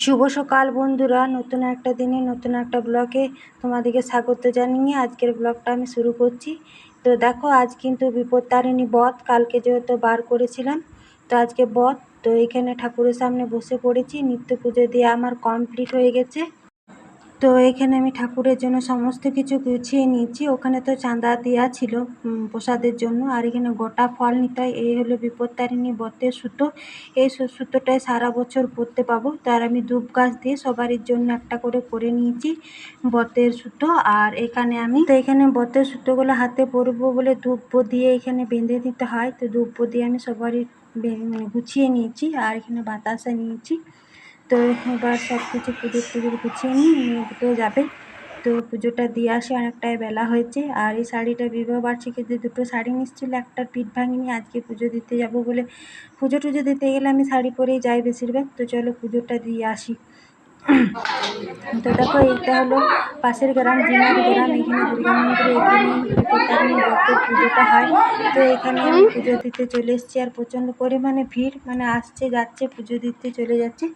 শুভ সকাল বন্ধুরা, নতুন একটা দিনে, নতুন একটা ব্লকে তোমাদেরকে স্বাগত জানিয়ে আজকের ব্লগটা আমি শুরু করছি। তো দেখো, আজ কিন্তু বিপত্তারিণী বধ, কালকে যেহেতু বার করেছিলাম, তো আজকে বধ। তো এখানে ঠাকুরের সামনে বসে পড়েছি, নিত্য পুজো দিয়ে আমার কমপ্লিট হয়ে গেছে। তো এখানে আমি ঠাকুরের জন্য সমস্ত কিছু গুছিয়ে নিয়েছি। ওখানে তো চাঁদা দেওয়া ছিল প্রসাদের জন্য। আর এখানে গোটা ফল নিতে হয়। এই হলো বিপত্তারিণী বতের সুতো। এই সুতোটায় সারা বছর পরতে পাবো। তার আমি ধূপ গাছ দিয়ে সবারই জন্য একটা করে করে নিয়েছি বতের সুতো। আর এখানে আমি, তো এখানে বতের সুতোগুলো হাতে পরবো বলে ধূপ দিয়ে এখানে বেঁধে দিতে হয়। তো ধূপ দিয়ে আমি সবারই মানে গুছিয়ে নিয়েছি। আর এখানে বাতাসা নিয়েছি। তো এবার সব কিছু পুজোর টুজোর গুছিয়ে নিই দুটো যাবে। তো পুজোটা দিয়ে আসে অনেকটাই বেলা হয়েছে। আর এই শাড়িটা বিবাহ বার্ষিকীতে দুটো শাড়ি নিচ্ছিল একটা পিঠ ভাঙিনি, আজকে পুজো দিতে যাব বলে। পুজো টুজো দিতে গেলে আমি শাড়ি পরেই যাই বেশিরভাগ। তো চলো পুজোটা দিয়ে আসি। তো দেখো, এইটা হলো পাশের গ্রাম, জিনার গ্রাম। এখানে দুর্গা মন্দিরে এখানে বিপত্তারিণী ব্রতের পুজোটা হয়। তো এখানে আমি পুজো দিতে চলে এসেছি আর প্রচণ্ড পরিমাণে ভিড় মানে আসছে, যাচ্ছে, পুজো দিতে চলে যাচ্ছে।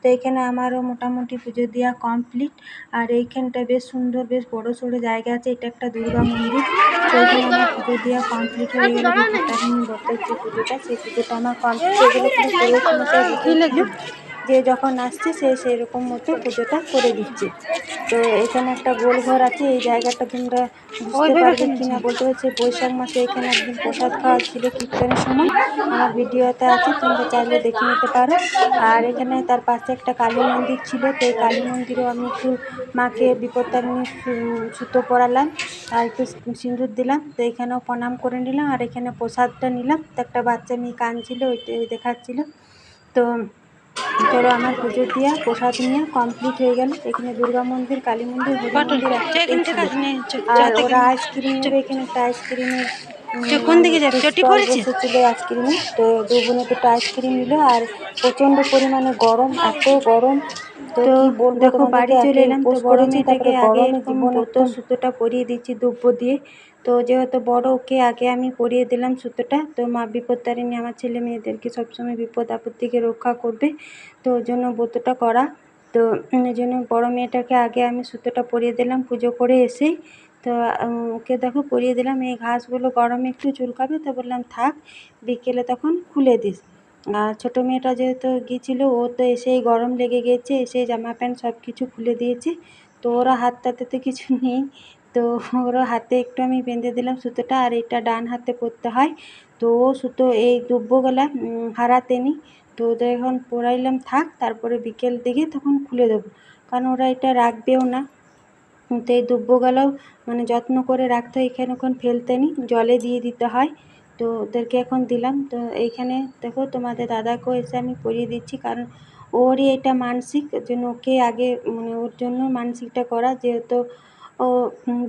তো এখানে আমারও মোটামুটি পুজো দেওয়া কমপ্লিট। আর এইখানটা বেশ সুন্দর, বেশ বড় সড়ো জায়গা আছে। এটা একটা দুর্গা মন্দির। তো এখানে আমার পুজো দেওয়া কমপ্লিট হয়ে গেল। ব্রতের যে পুজোটা, সেই পুজোটা আমার কমপ্লিট হয়ে গেলে। যে যখন আসছে সে সেরকম মতো পুজোটা করে দিচ্ছে। তো এখানে একটা গোল ঘর আছে এই জায়গাটা তোমরা বুঝতে পারবে কিনা বলতে হচ্ছে বৈশাখ মাসে এখানে একদিন প্রসাদ খাওয়া ছিল কীর্তনের সময়। আমার ভিডিওতে আছে তোমরা চাইলে দেখে নিতে পারো। আর এখানে তার পাশে একটা কালী মন্দির ছিল তো এই কালী মন্দিরেও আমি একটু মাকে বিপত্তারিণী সুতো পরালাম আর একটু সিঁদুর দিলাম। তো এখানেও প্রণাম করে নিলাম আর এখানে প্রসাদটা নিলাম। তো একটা বাচ্চা মেয়ে কাঁদছিল ওইটা দেখাচ্ছিল। তো চলো আমার পুজো দিয়া প্রসাদ নিয়ে কমপ্লিট হয়ে গেল। এখানে দুর্গা মন্দির কালী মন্দির। আর ওরা আইসক্রিম এখানে একটা আইসক্রিমের কোন দিকে যাবে? চটি পড়েছে? বসেছিল আইসক্রিমে তো দু বোনে দুটো আইসক্রিম নিল আর প্রচণ্ড পরিমাণে গরম এত গরম। তো দেখো বাড়ি চলে এলাম তো মেয়েটাকে আগে জীবনে সুতোটা পরিয়ে দিচ্ছি দুব্বো দিয়ে। তো যেহেতু বড় ওকে আগে আমি পরিয়ে দিলাম সুতোটা তো মা বিপত্তারিণী আমার ছেলে মেয়েদেরকে সবসময় বিপদ আপদ থেকে রক্ষা করবে। তো ওই জন্য ব্রতটা করা। তো ওই জন্য বড় মেয়েটাকে আগে আমি সুতোটা পরিয়ে দিলাম, পুজো করে এসেই। তো ওকে দেখো পরিয়ে দিলাম, এই ঘাসগুলো গরমে একটু চুলকাবে, তো বললাম থাক, বিকেলে তখন খুলে দিস। আর ছোটো মেয়েটা যেহেতু গিয়েছিল, ও তো এসেই গরম লেগে গেছে এসে জামা প্যান্ট সব কিছু খুলে দিয়েছে। তো ওরা হাতটাতে তো কিছু নেই। তো ওর হাতে একটু আমি বেঁধে দিলাম সুতোটা আর এটা ডান হাতে পরতে হয়। তো সুতো এই দুব্বগুলা উম, হারাতে নি তো ওদের এখন পরাইলাম থাক তারপরে বিকেল দিকে তখন খুলে দেবো। কারণ ওরা এটা রাখবেও না। তো এই দুব্বগুলোও মানে যত্ন করে রাখতে হয় এখানে ওখানে ফেলতে নি জলে দিয়ে দিতে হয়। তো ওদেরকে এখন দিলাম। তো এইখানে দেখো তোমাদের দাদাকেও এসে আমি পরিয়ে দিচ্ছি কারণ ওরই এটা মানসিক জন্য ওকে আগে মানে ওর জন্য মানসিকটা করা যেহেতু ও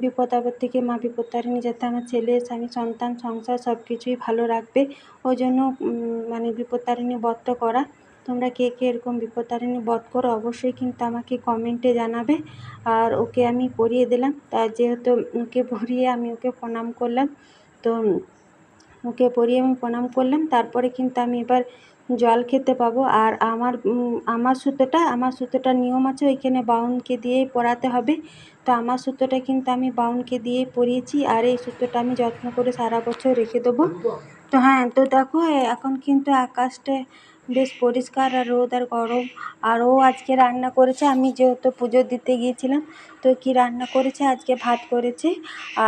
বিপদ আপদ থেকে মা বিপদ বিপত্তারিণী যাতে আমার ছেলে, স্বামী, সন্তান, সংসার সব কিছুই ভালো রাখবে, ওই জন্য মানে বিপত্তারিণী ব্রতটা করা। তোমরা কে কে এরকম বিপত্তারিণী ব্রত করো অবশ্যই কিন্তু আমাকে কমেন্টে জানাবে। আর ওকে আমি পরিয়ে দিলাম। তার যেহেতু ওকে পরিয়ে আমি ওকে প্রণাম করলাম, তো ওকে পরিয়ে আমি প্রণাম করলাম। তারপরে কিন্তু আমি এবার জল খেতে পাবো। আর আমার আমার সুতোটা আমার সুতোটা নিয়ম আছে, ওইখানে বাউনকে দিয়েই পরাতে হবে। তো আমার সুতোটা কিন্তু আমি বাউনকে দিয়েই পরিয়েছি, আর এই সুতোটা আমি যত্ন করে সারা বছর রেখে দেবো। তো হ্যাঁ তো দেখো এখন কিন্তু আকাশটা বেশ পরিষ্কার আর রোদ আর গরম। আর ও আজকে রান্না করেছে, আমি যেহেতু পুজো দিতে গিয়েছিলাম, তো কি রান্না করেছে? আজকে ভাত করেছে।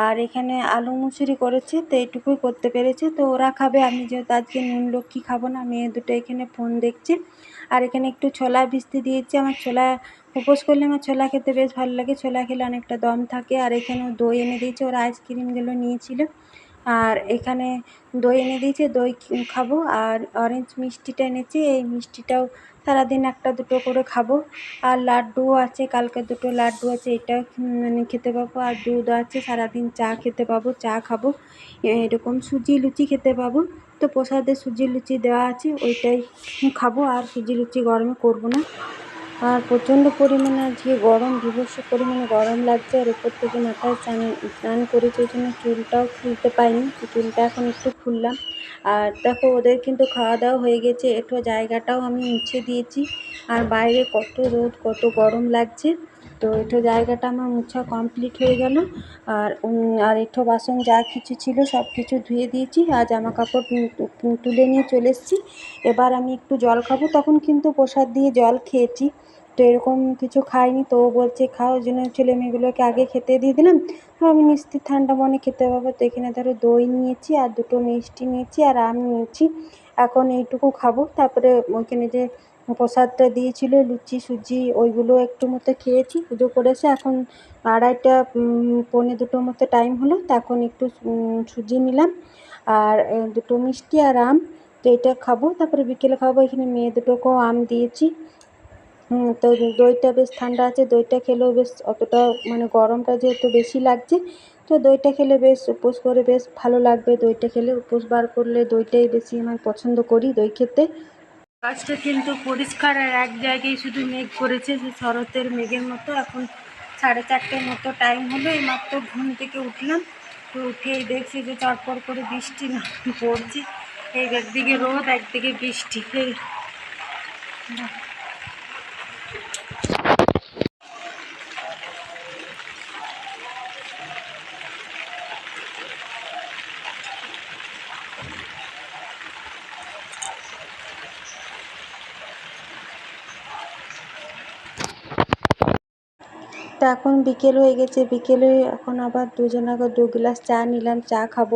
আর এখানে আলু মুসুরি করেছে, তো এইটুকুই করতে পেরেছে। তো ওরা খাবে, আমি যেহেতু আজকে নুন লক্ষ্মী খাব না, মেয়ে দুটো এখানে ফোন দেখছে। আর এখানে একটু ছোলা ভিজতে দিয়েছি, আমার ছোলা উপোস করলে আমার ছোলা খেতে বেশ ভালো লাগে। ছোলা খেলে অনেকটা দম থাকে। আর এখানেও দই এনে দিয়েছে, ওরা আইসক্রিমগুলো নিয়েছিল। আর এখানে দই এনে দিয়েছে দই খাব আর অরেঞ্জ মিষ্টিটা এনেছে এই মিষ্টিটাও সারাদিন একটা দুটো করে খাব। আর লাড্ডুও আছে কালকে দুটো লাড্ডু আছে উম, মানে খেতে পাবো। আর দুধ আছে সারাদিন চা খেতে পাবো চা খাব। এরকম সুজি লুচি খেতে পাবো। তো প্রসাদে সুজি লুচি দেওয়া আছে ওইটাই খাব। আর সুজি লুচি গরমে করব না। আর প্রচণ্ড পরিমাণে আজকে গরম, বীভৎস পরিমাণে গরম লাগছে। আর উপর থেকে মাথায় স্নান স্নান করেছি ওই জন্য চুলটাও খুলতে পাইনি চুলটা এখন একটু খুললাম। আর দেখো, ওদের কিন্তু খাওয়া দাওয়া হয়ে গেছে। একটু জায়গাটাও আমি মুছে দিয়েছি। আর বাইরে কত রোদ, কত গরম লাগছে। তো একটু জায়গাটা আমার মুছা কমপ্লিট হয়ে গেল। আর আর একটু বাসন যা কিছু ছিল সব কিছু ধুয়ে দিয়েছি। আর জামা কাপড় তুলে নিয়ে চলে এসেছি। এবার আমি একটু জল খাব। তখন কিন্তু প্রসাদ দিয়ে জল খেয়েছি। তো এরকম কিছু খাইনি। তো বলছে, খাও। জন্য ছেলে মেয়েগুলোকে আগে খেতে দিয়ে দিলাম। আমি নিশ্চিত ঠান্ডা মনে খেতে পাবো। তো এখানে ধরো দই নিয়েছি আর দুটো মিষ্টি নিয়েছি আর আম নিয়েছি। এখন এইটুকু খাব। তারপরে ওইখানে যে প্রসাদটা দিয়েছিল, লুচি, সুজি, ওইগুলো একটু মতো খেয়েছি, পুজো করে এসে এখন আড়াইটা পৌনে দুটোর মতো টাইম হলো। তো এখন একটু সুজি নিলাম। আর দুটো মিষ্টি আর আম। তো এটা খাব, তারপরে বিকেলে খাব। এখানে মেয়ে দুটোকেও আম দিয়েছি। তো দইটা বেশ ঠান্ডা আছে, দইটা খেলেও বেশ অতটা মানে গরমটা যেহেতু বেশি লাগছে, তো দইটা খেলে বেশ উপোস করে বেশ ভালো লাগবে। দইটা খেলে উপোস বার করলে দইটাই বেশি আমি পছন্দ করি দই খেতে। আকাশটা কিন্তু পরিষ্কার আর এক জায়গায় শুধু মেঘ করেছে, যে শরতের মেঘের মতো। এখন সাড়ে চারটের মতো টাইম হলো এই মাত্র ঘুম থেকে উঠলাম। তো উঠেই দেখছি যে চটপট করে বৃষ্টি না পড়ছে। একদিকে রোদ একদিকে বৃষ্টি। এখন বিকেল হয়ে গেছে, বিকেলে এখন আবার দুজন আবার দু গ্লাস চা নিলাম, চা খাব।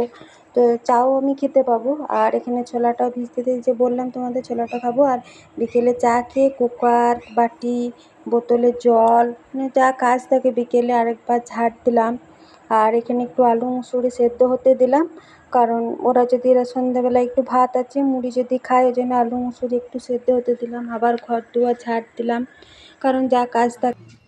তো চাও আমি খেতে পাবো। আর এখানে ছোলাটাও ভিজতে দিয়েছে বললাম তোমাদের ছোলাটা খাব। আর বিকেলে চা খেয়ে কুকার, বাটি, বোতলে জল মানে যা কাজ থাকে বিকেলে আরেকবার ঝাড় দিলাম। আর এখানে একটু আলু মুসুরি সেদ্ধ হতে দিলাম। কারণ ওরা যদি এরা সন্ধ্যাবেলা একটু ভাত আছে, মুড়ি যদি খায়, ওই জন্য আলু মুসুরি একটু সেদ্ধ হতে দিলাম। আবার ঘর দুয়ার ঝাড় দিলাম। কারণ যা কাজ থাকে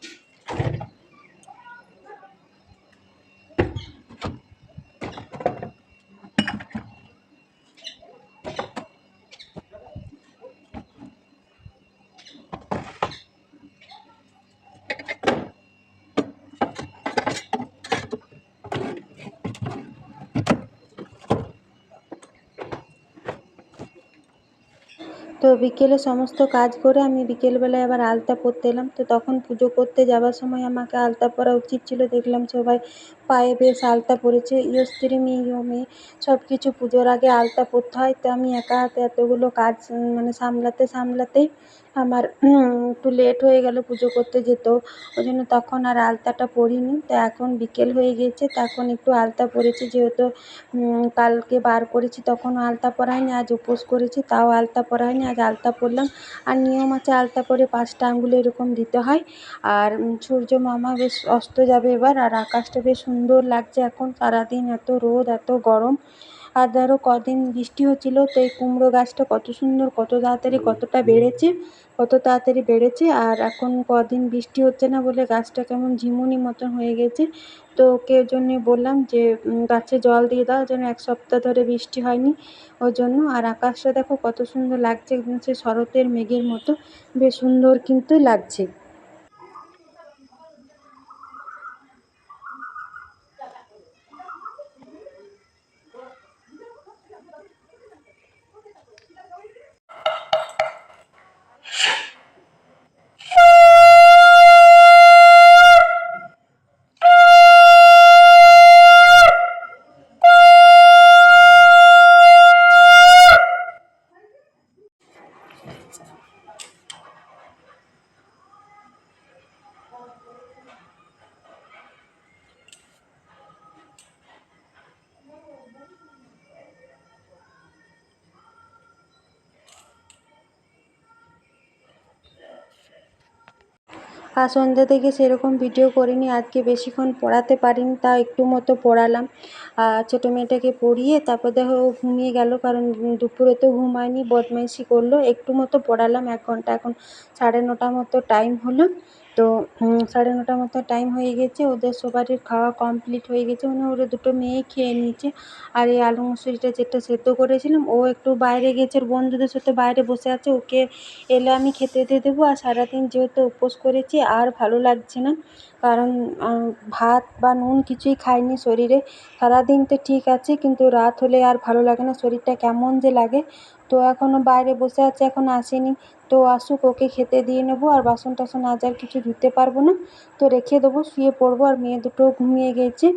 তো বিকেলে সমস্ত কাজ করে আমি বিকেলবেলায় আবার আলতা পরতে এলাম। তো তখন পুজো করতে যাওয়ার সময় আমাকে আলতা পরা উচিত ছিল। দেখলাম সবাই পায়ে বেশ আলতা পরেছে। স্ত্রী মেয়ে, ইয় মেয়ে সব কিছু পুজোর আগে আলতা পরতে হয়। তো আমি একা হাতে এতগুলো কাজ মানে সামলাতে সামলাতেই আমার একটু লেট হয়ে গেল পুজো করতে যেতেও ওই জন্য তখন আর আলতাটা পরিনি। তো এখন বিকেল হয়ে গিয়েছে তো এখন একটু আলতা পরেছি। যেহেতু কালকে বার করেছি, তখনও আলতা পরা হয়নি, আজ উপোস করেছি, তাও আলতা পরা হয়নি, আজ আলতা পরলাম। আর নিয়ম আছে, আলতা পরে পাঁচটা আঙুলে এরকম দিতে হয়। আর সূর্য মামা বেশ অস্ত যাবে এবার, আর আকাশটা বেশ সুন্দর লাগছে এখন। সারাদিন এত রোদ, এত গরম। আর ধরো কদিন বৃষ্টি হচ্ছিল, তো এই কুমড়ো গাছটা কত সুন্দর, কত তাড়াতাড়ি কতটা বেড়েছে। কত তাড়াতাড়ি বেড়েছে আর এখন কদিন বৃষ্টি হচ্ছে না বলে গাছটা কেমন ঝিমুনি মতন হয়ে গেছে। তো ওকে ওই জন্যে বললাম যে গাছে জল দিয়ে দাও, যেন এক সপ্তাহ ধরে বৃষ্টি হয়নি ওই জন্য। আর আকাশটা দেখো কত সুন্দর লাগছে, একদম সে শরতের মেঘের মতো। বেশ সুন্দর কিন্তু লাগছে। next time. আর সন্ধ্যা থেকে সেরকম ভিডিও করিনি, আজকে বেশিক্ষণ পড়াতে পারিনি তা একটু মতো পড়ালাম। আর ছোটো মেয়েটাকে পড়িয়ে তারপর দেখো ঘুমিয়ে গেল, কারণ দুপুরে তো ঘুমায়নি বদমাইশি করল, একটু মতো পড়ালাম এক ঘণ্টা, এখন সাড়ে নটা মতো টাইম হলো। তো সাড়ে নটার মতো টাইম হয়ে গেছে, ওদের সবারই খাওয়া কমপ্লিট হয়ে গেছে। মানে ওরা দুটো মেয়ে খেয়ে নিয়েছে। আর এই আলু মুসুরিটা যেটা সেদ্ধ করেছিলাম, ও একটু বাইরে গেছে, ওর বন্ধুদের সাথে বাইরে বসে আছে, ওকে এলে আমি খেতে দিয়ে দেবো। আর সারাদিন যেহেতু উপোস করেছি, আর ভালো লাগছে না। কারণ ভাত বা নুন কিছুই খাইনি শরীরে। সারাদিন তো ঠিক আছে, কিন্তু রাত হলে আর ভালো লাগে না, শরীরটা কেমন যে লাগে। তো এখনও বাইরে বসে আছে, এখন আসেনি। তো আসুক, ওকে খেতে দিয়ে নেব, আর বাসন টাসন আজ আর কিছু ধুতে পারব না। তো রেখে দেবো, শুয়ে পড়ব, আর মেয়ে দুটোও ঘুমিয়ে গেছে।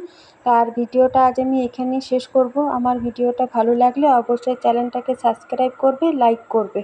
আর ভিডিওটা আজ আমি এখানেই শেষ করব। আমার ভিডিওটা ভালো লাগলে অবশ্যই চ্যানেলটাকে সাবস্ক্রাইব করবে, লাইক করবে।